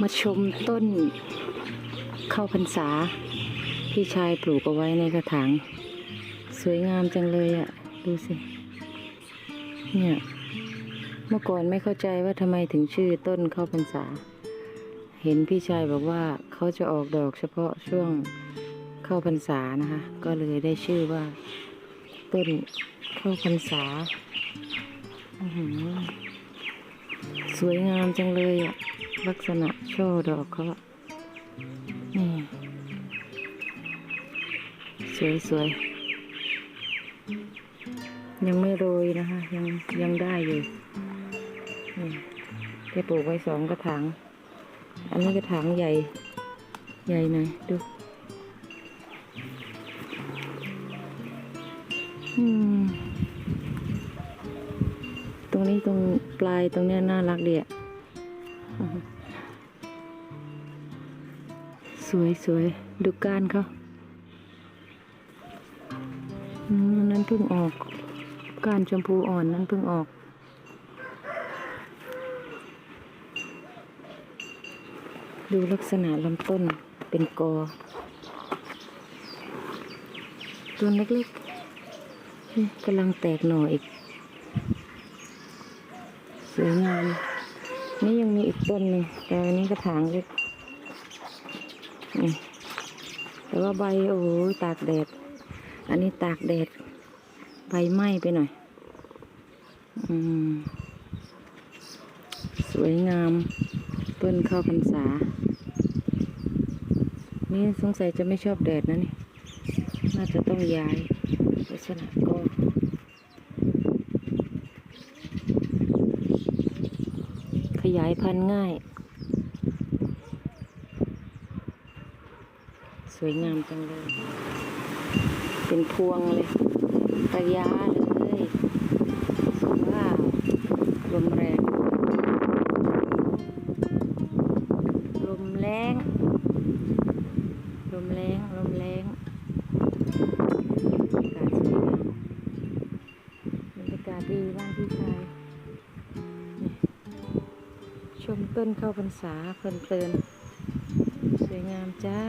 มาชมต้นข้าวพรรษา พี่ชายปลูกเอาไว้ในกระถาง สวยงามจังเลยอะ่ะ ดูสิ เนี่ย เมื่อก่อนไม่เข้าใจว่าทำไมถึงชื่อต้นข้าวพรรษา เห็นพี่ชายบอกว่าเขาจะออกดอกเฉพาะช่วงเข้าพรรษานะคะ ก็เลยได้ชื่อว่า ต้นข้าวพรรษาอือหือ สวยงามจังเลยอะลักษณะช่อดอกเขานี่สวยสวยๆยังไม่โรยนะคะ ยังยังได้อยู่นี่แกปลูกไว้สองกระถาง อันนี้กระถางใหญ่ ใหญ่หน่อยดูอืม รงนี้ตรงปลายตรงเนี้ยน่ารักเดีอะสวยสวยดูก้านเขาอืมอันนั้นเพิ่งออกก้านชมพูอ่อนนั้นเพิ่งออกดูลักษณะลำต้นเป็นกอต้นเล็กๆกำลังแตกหน่ออีก วยงาม นี่ยังมีอีกต้นหนึ่งแต่อันนี้กระถางเล็กนี่แต่ว่าใบโอ้โหตากแดด อันนี้ตากแดด ใบไหม้ไปหน่อย อืม สวยงามต้นข้าวพรรษา นี่สงสัยจะไม่ชอบแดดนะนี่ น่าจะต้องย้ายลักษณะก็ ยายพันธุ์ง่าย สวยงามจังเลย เป็นพวงเลยระยะเลยว้าวลมแรง ลมแรง ชมต้นเข้าพรรษาเพลินๆสวยงามจ้า